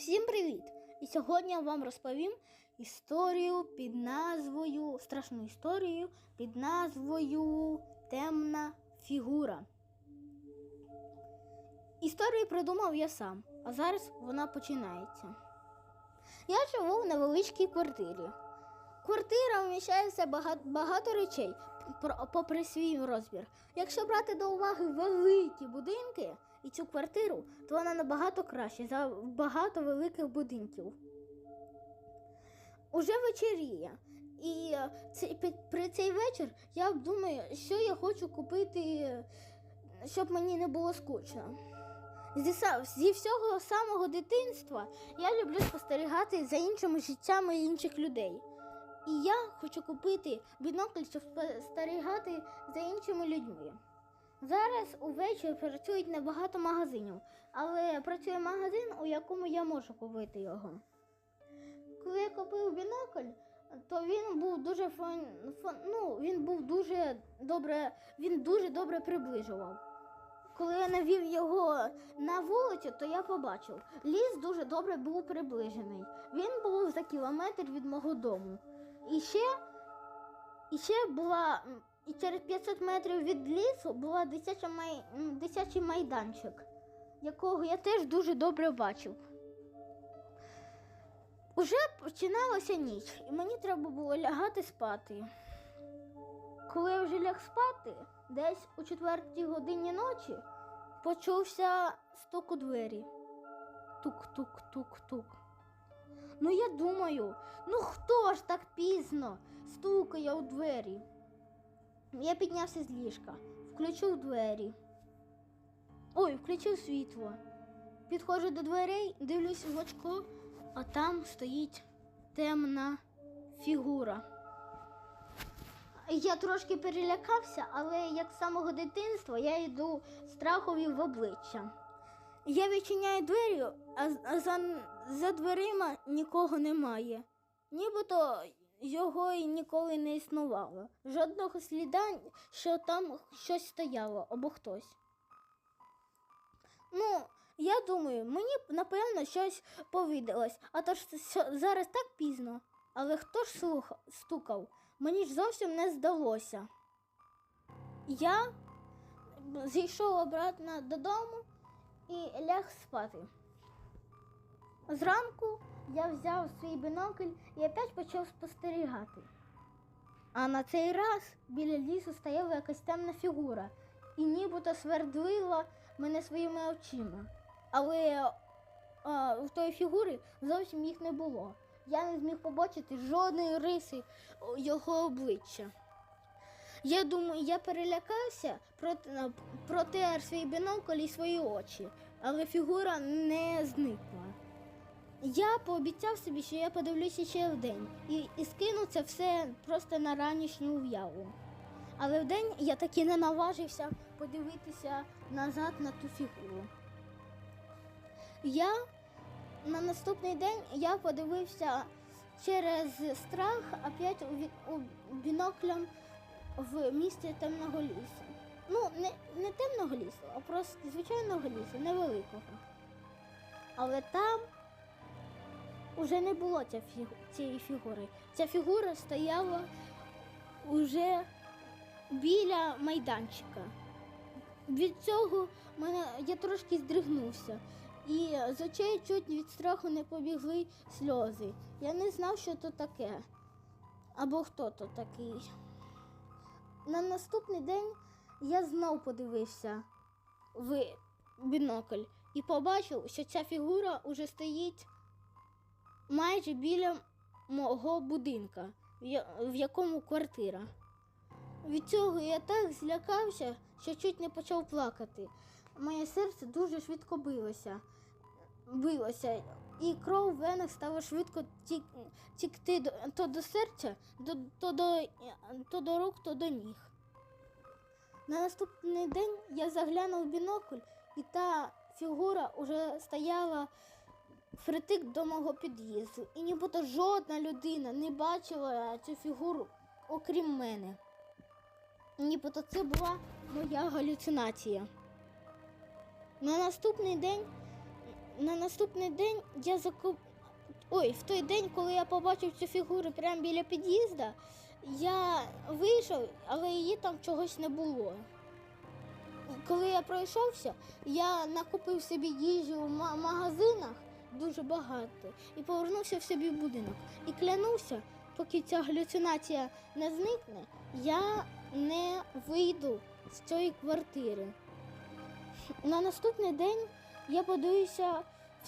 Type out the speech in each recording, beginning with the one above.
Всім привіт! І сьогодні я вам розповім історію під назвою страшну історію під назвою Темна фігура. Історію придумав я сам, а зараз вона починається. Я живу в невеличкій квартирі. Квартира вміщається багато, речей, попри свій розмір. Якщо брати до уваги великі будинки і цю квартиру, то вона набагато краще за багато великих будинків. Уже вечеріє. І е, при цей вечір я думаю, що я хочу купити, щоб мені не було скучно. Зі, зі всього самого дитинства я люблю спостерігати за іншими життями інших людей. І я хочу купити бінокль, щоб спостерігати за іншими людьми. Зараз увечері працюють небагато магазинів, але працює магазин, у якому я можу купити його. Коли я купив бінокль, то він був дуже фон, фон, ну, він був дуже добре, він дуже добре приближував. Коли я навів його на вулицю, то я побачив, ліс дуже добре був приближений. Він був за кілометр від мого дому. І ще, і ще була, і через 500 метрів від лісу була дитяча май, дитячий майданчик, якого я теж дуже добре бачив. Уже починалася ніч, і мені треба було лягати спати. Коли я вже ляг спати, десь у четвертій годині ночі почувся стук у двері. Тук-тук-тук-тук. Ну, я думаю, ну хто ж так пізно стукає у двері? Я піднявся з ліжка, включив двері. Ой, включив світло. Підходжу до дверей, дивлюсь в очко, а там стоїть темна фігура. Я трошки перелякався, але як з самого дитинства я йду страхові в обличчя. Я відчиняю двері, а, за, за дверима нікого немає. Nібито його і ніколи не існувало. Жодного сліда, що там щось стояло або хтось. Ну, я думаю, мені напевно щось повідалось, а то ж зараз так пізно. Але хто ж слуха, стукав? Мені ж зовсім не здалося. Я зійшов обратно додому і ляг спати. Зранку я взяв свій бінокль і опять почав спостерігати. А на цей раз біля лісу стояла якась темна фігура і нібито свердлила мене своїми очима. Але а, в тої фігури зовсім їх не було. Я не зміг побачити жодної риси його обличчя. Я думаю, я перелякався, проте- протер свій бінокль і свої очі, але фігура не зникла. Я пообіцяв собі, що я подивлюся ще вдень і, і скину це все просто на ранішню уяву. Але вдень я таки не наважився подивитися назад на ту фігуру. Я на наступний день я подивився через страх опять у, у біноклем в місті темного лісу. Ну, не, не темного лісу, а просто звичайного лісу, невеликого. Але там уже не було цієї фігури. Ця фігура стояла уже біля майданчика. Від цього мене, я трошки здригнувся. І з очей чуть від страху не побігли сльози. Я не знав, що то таке. Або хто то такий. На наступний день я знов подивився в бінокль і побачив, що ця фігура уже стоїть майже біля мого будинка, в якому квартира. Від цього я так злякався, що чуть не почав плакати. Моє серце дуже швидко билося. билося, і кров в венах стала швидко тік, тікти то до серця, то, до, то до рук, то до ніг. На наступний день я заглянув в бінокль, і та фігура вже стояла впритик до мого під'їзду. І нібито жодна людина не бачила цю фігуру, окрім мене. Нібито це була моя галюцинація. На наступний день на наступний день я закуп... Ой, в той день, коли я побачив цю фігуру прямо біля під'їзду, я вийшов, але її там чогось не було. Коли я пройшовся, я накупив собі їжі в магазинах дуже багато і повернувся в собі в будинок. І клянувся, поки ця галюцинація не зникне, я не вийду з цієї квартири. На наступний день я подивився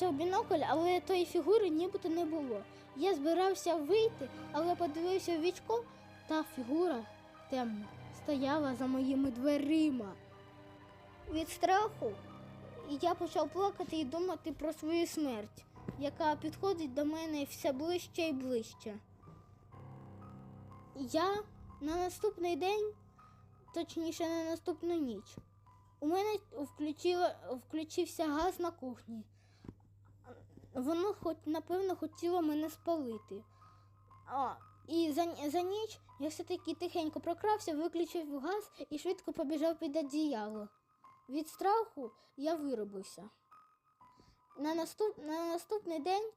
в бінокль, але тої фігури нібито не було. Я збирався вийти, але подивився в вічко, та фігура темна стояла за моїми дверима. Від страху я почав плакати і думати про свою смерть, яка підходить до мене все ближче і ближче. Я на наступний день, точніше на наступну ніч, у мене включило, включився газ на кухні. Воно хоч, напевно хотіло мене спалити. А, і за, за ніч я все-таки тихенько прокрався, виключив газ і швидко побіжав під одіяло. Від страху я виробився. На, наступ, на наступний день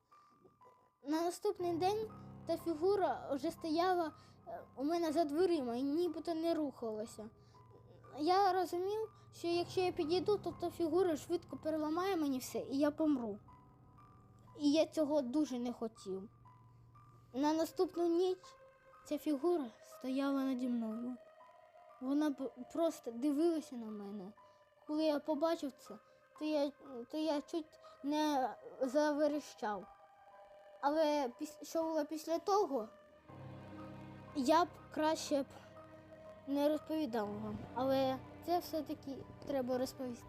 на наступний день та фігура вже стояла е, у мене за дверима і нібито не рухалася. Я розумів, що якщо я підійду, то та фігура швидко переламає мені все і я помру. І я цього дуже не хотів. На наступну ніч ця фігура стояла наді мною. Вона просто дивилася на мене. Коли я побачив це, то я, то я чуть не заверещав. Але піс- що було після того, я б краще б не розповідав вам. Але це все-таки треба розповісти.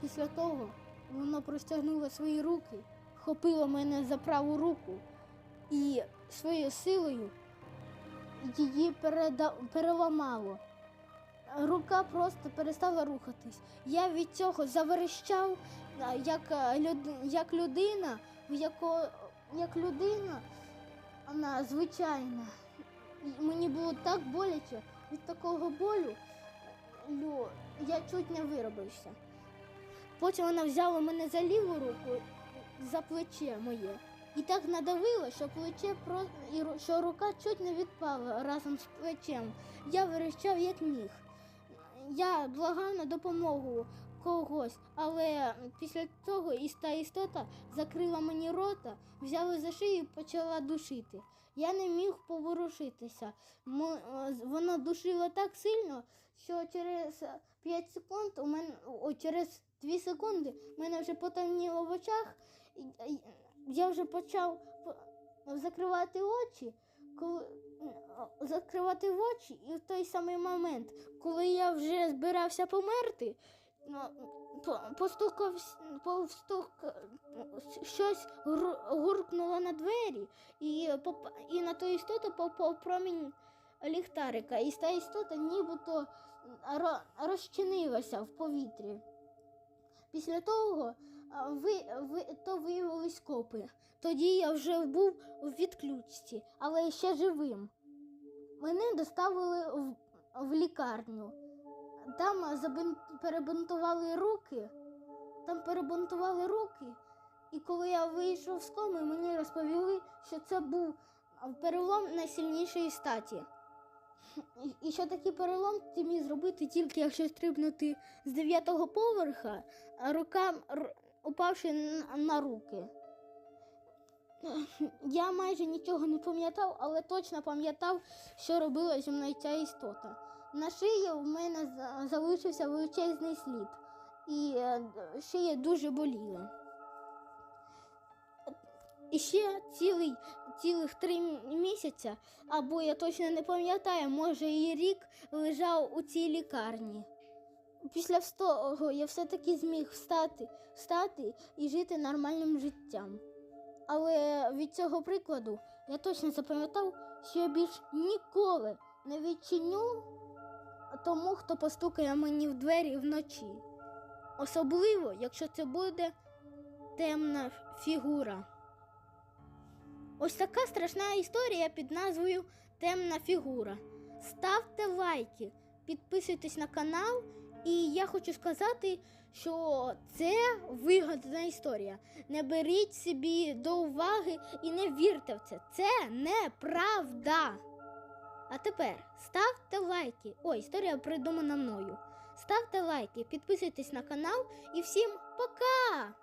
Після того воно простягнуло свої руки, хопило мене за праву руку і своєю силою її переламало. Рука просто перестала рухатись. Я від цього заверещав, як, е, як людина, яко... як людина, вона звичайна. Мені було так боляче від такого болю, лю, я чуть не виробився. Потім вона взяла мене за ліву руку, за плече моє. І так надавила, що плече про... що рука чуть не відпала разом з плечем. Я верещав як міг. Я благав на допомогу когось, але після того іс- та істота закрила мені рота, взяла за шию і почала душити. Я не міг поворушитися. Е, Воно душило так сильно, що через 5 секунд у мене о, через 2 секунди в мене вже потемніло в очах. Я вже почав закривати очі, коли е, закривати в очі, і в той самий момент, коли я вже збирався померти, ну, постукав, повстук, щось гуркнуло на двері, і, і на ту істоту попав промінь ліхтарика, і та істота нібито розчинилася в повітрі. Після того ви, ви, то виявились копи. Тоді я вже був у відключці, але ще живим. Мене доставили в, в лікарню. Там забин... перебинтували руки. Там перебинтували руки. І коли я вийшов з коми, мені розповіли, що це був перелом найсильнішої статі. І- що такий перелом ти міг зробити тільки якщо стрибнути з дев'ятого поверха, рука упавши на, руки. Я майже нічого не пам'ятав, але точно пам'ятав, що робила зі мною ця істота. На шиї в мене залишився величезний слід, і е, шия дуже боліла. І ще цілий, цілих три м- місяця, або я точно не пам'ятаю, може і рік лежав у цій лікарні. Після того я все-таки зміг встати, встати і жити нормальним життям. Але від цього прикладу я точно запам'ятав, що я більш ніколи не відчиню тому, хто постукає мені в двері вночі. Особливо, якщо це буде темна фігура. Ось така страшна історія під назвою Темна фігура. Ставте лайки, підписуйтесь на канал І я хочу сказати, що це вигадана історія. Не беріть собі до уваги і не вірте в це. Це неправда. А тепер ставте лайки. Ой, історія придумана мною. Ставте лайки, підписуйтесь на канал і всім пока!